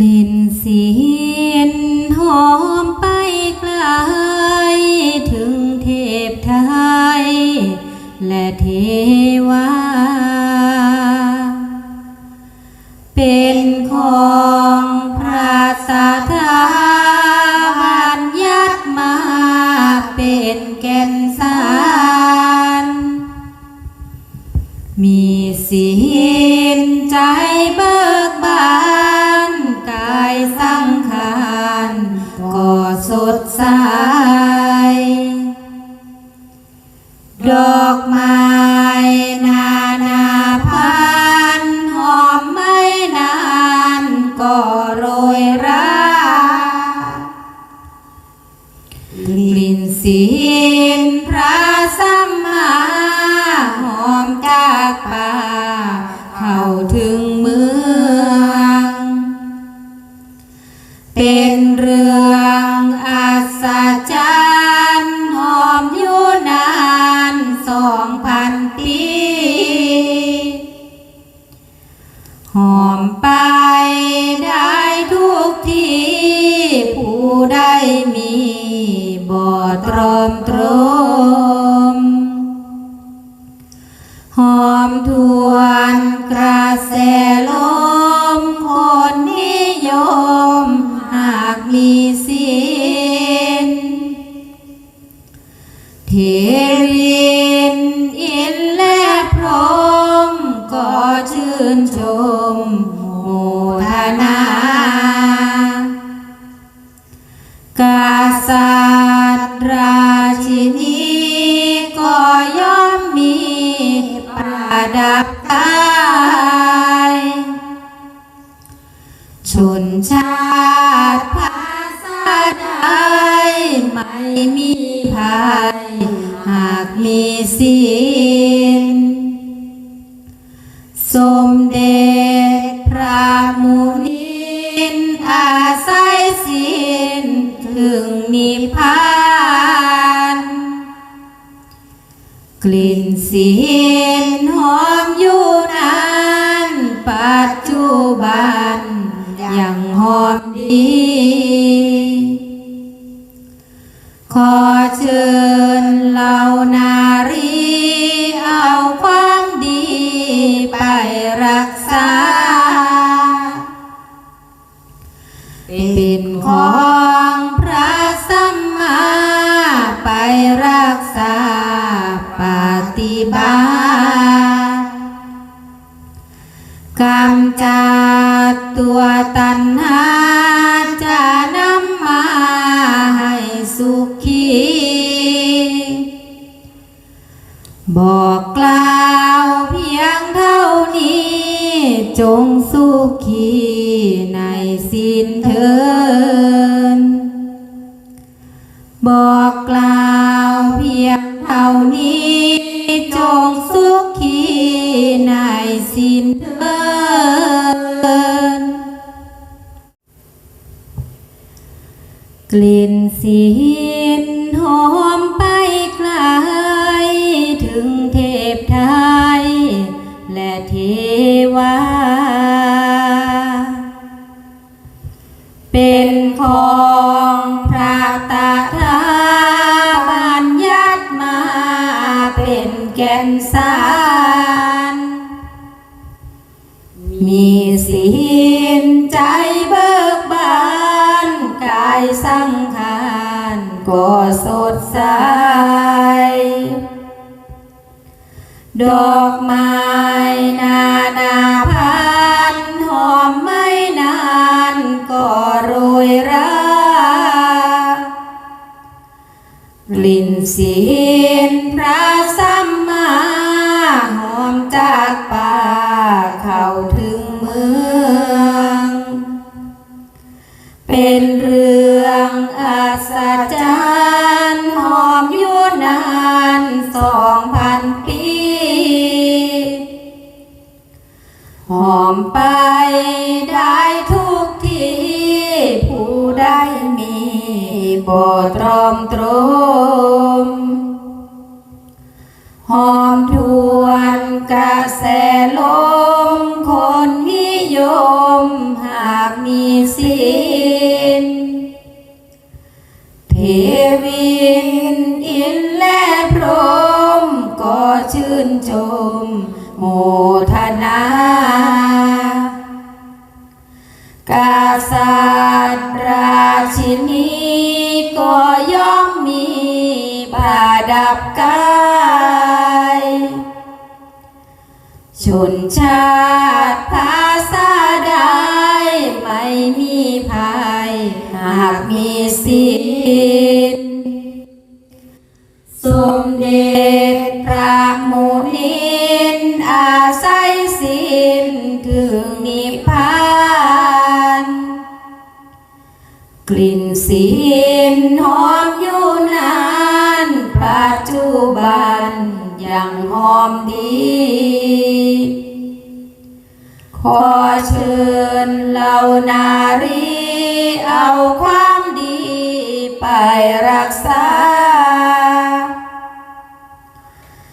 ลิ่นเสียนหอมไปไกลถึงเทพไทย และเทพ เเทรินอินและพรมก็ชื่นชมโมทนากษัตราชินีก็ย่อมมีประดับกายชนชาติภาษาใดไม่มีภา มีศีล สมเด็จพระมุนินอาศัยศีลถึงนิพพาน กลิ่นศี ษา เป็นของพระสัมมาไปรักษาปฏิบัติกำจัดตัวตัณหา จงสุขีในสิ้นเทิน บอกกล่าวเพียงเท่านี้ จงสุขีในสิ้นเทิน กลิ่นศีลหอมไป เป็นของพระตถาบัญญัติมาเป็นแก่นสาร มีศีลใจเบิกบานกายสังขารก็สดใส ดอกไม้ สี บตรอมตรมหอมทวนกระแสลมคนนิยมหากมีศีลเทวินอินและพรหมก็ชื่นชมโมทนา ดับกายชนชาติภาษาใดไม่มีภัยหากมีศีลสมเด็จพระมุนินอาศัยศีลถึงนิพพานกลิ่นศีลหอมอยู่นา มดี ขอเชิญเหล่านารีเอาความดีไปรักษา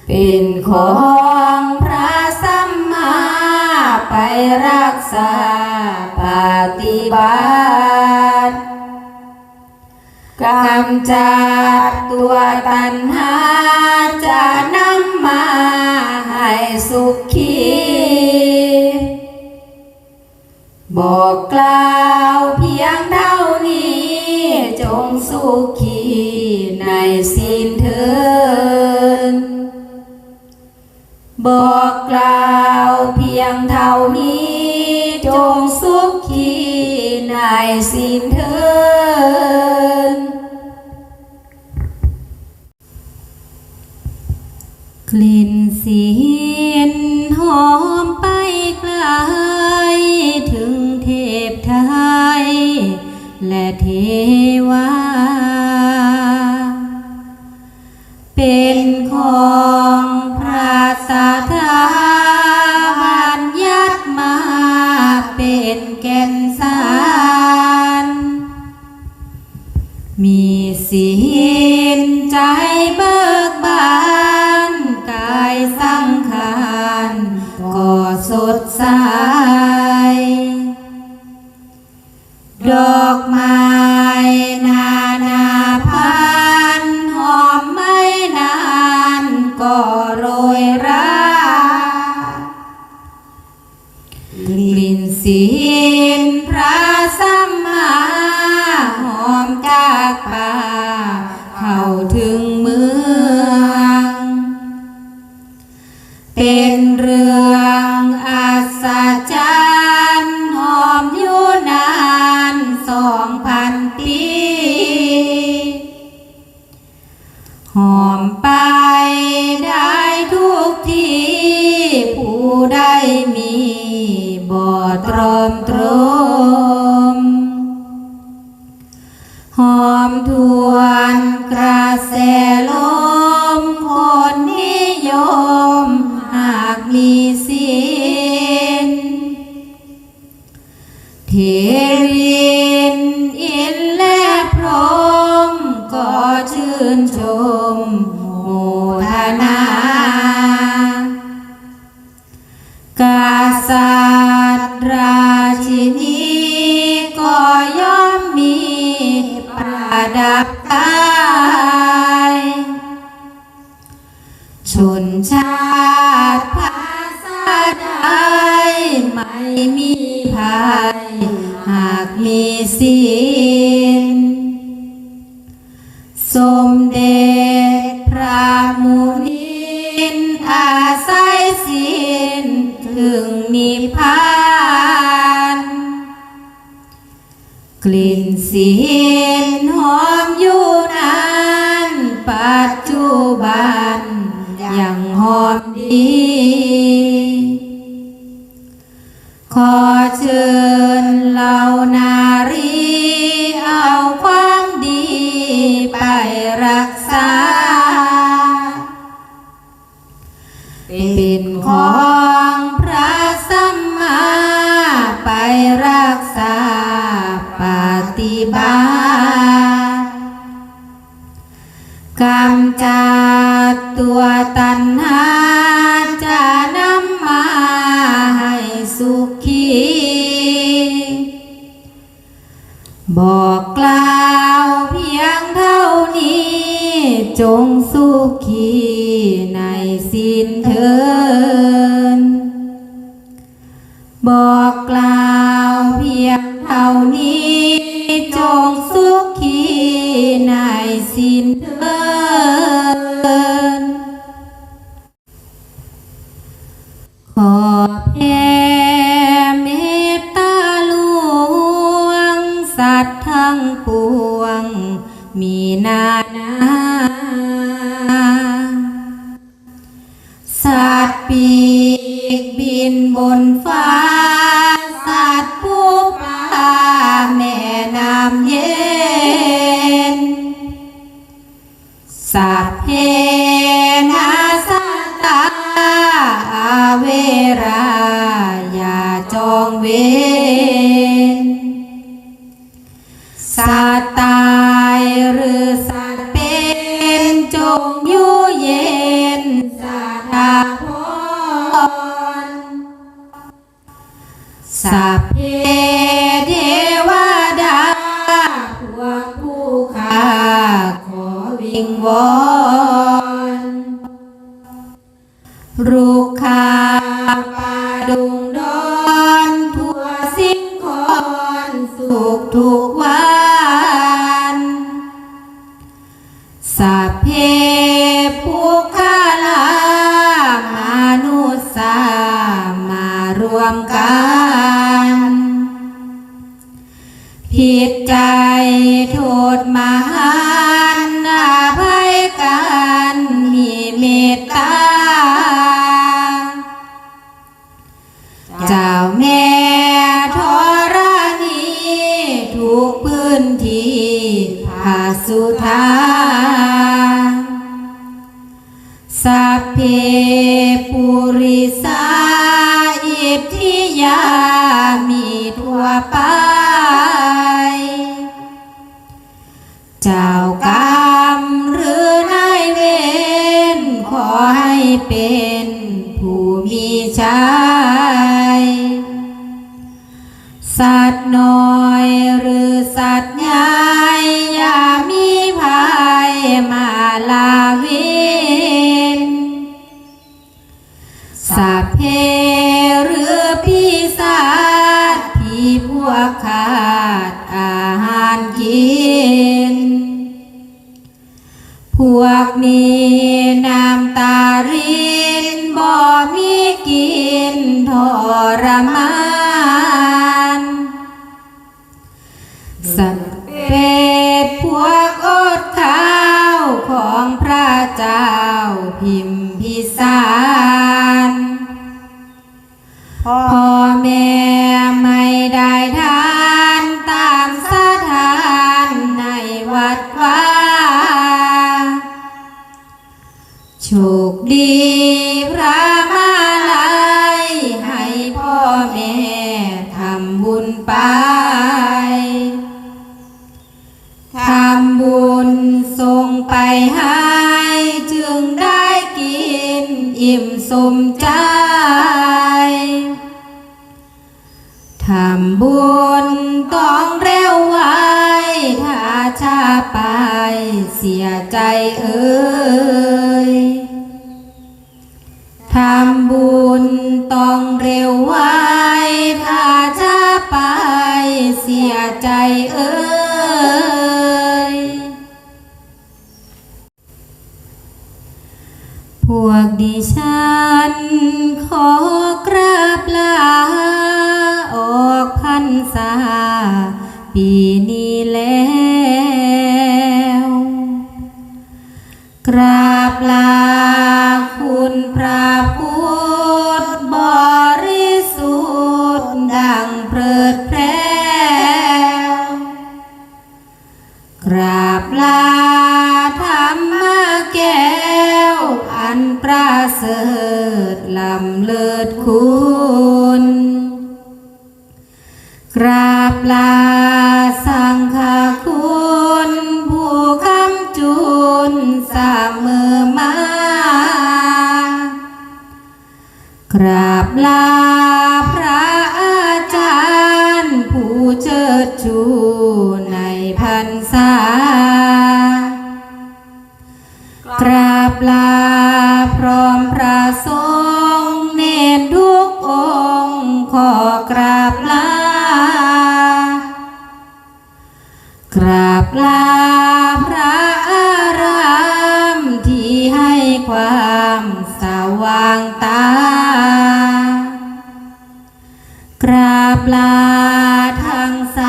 เป็นของพระสัมมาไปรักษาปฏิบัติกำจัดตัวตัณหาจะนำมา กล่าวเพียงเท่านี้ จงสุขีในสิ้นเถินบอกกล่าวเพียงเท่านี้ จงสุขีในสิ้นเถิน เทวา เป็นของพระสาธาบัญญัติมาเป็นแก่นสาร มีศีลใจเบิกบานกายสังขารก็สดใสดอกไม้ สมเด็จพระมุนินอาศัยศีลถึงนิพพานกลิ่นศีล ของพระสัมมาไปรักษาปฏิบัติกรรมจัดตัวตัณหาจะนำมาให้สุขี บอกกล่าวเพียงเท่านี้จงสุขี ในสิ้นเธอ บินบนฟ้า สัพเพเทวดาพวกผู้ข้าขอวิงวอนรุ ผิดใจโทษมหันอาภัยกันมีเมตตา เจ้ากรรมหรือนายเวรขอให้เป็นผู้มีชัยสัตว์น้อยหรือสัตว์ใหญ่อย่ามีภัยมาลาเวนสัพเพ พวกนี้นะ โชคดีพระมาลัยให้พ่อแม่ทำบุญไป ทำบุญส่งไปให้จึงได้กินอิ่มสมใจ ทำบุญต้องเร็วไวถ้าช้าไปเสียใจเอ่ย ทำบุญต้องเร็วไวถ้าช้าไปเสียใจเอ่ยพวกดิฉันขอกราบลาออกพรรษาปี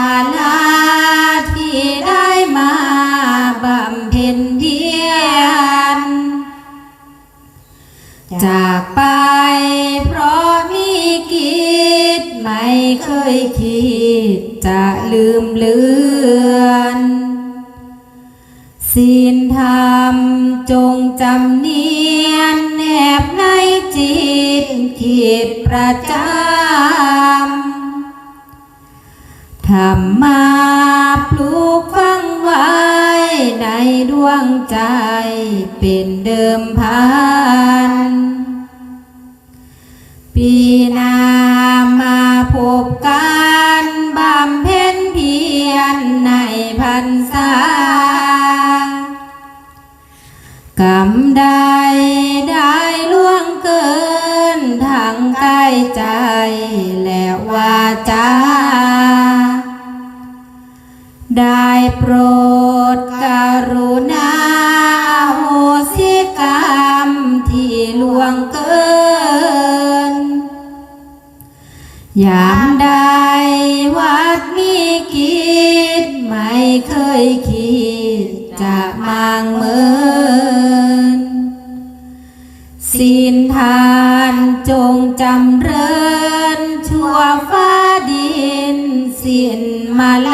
Sana ใจเป็นเดิมพัน ยามใดวัดมีกิจไม่เคยคิดจะมางเมินศีลทานจงจำเริญชั่วฟ้าดินสิ้นมาล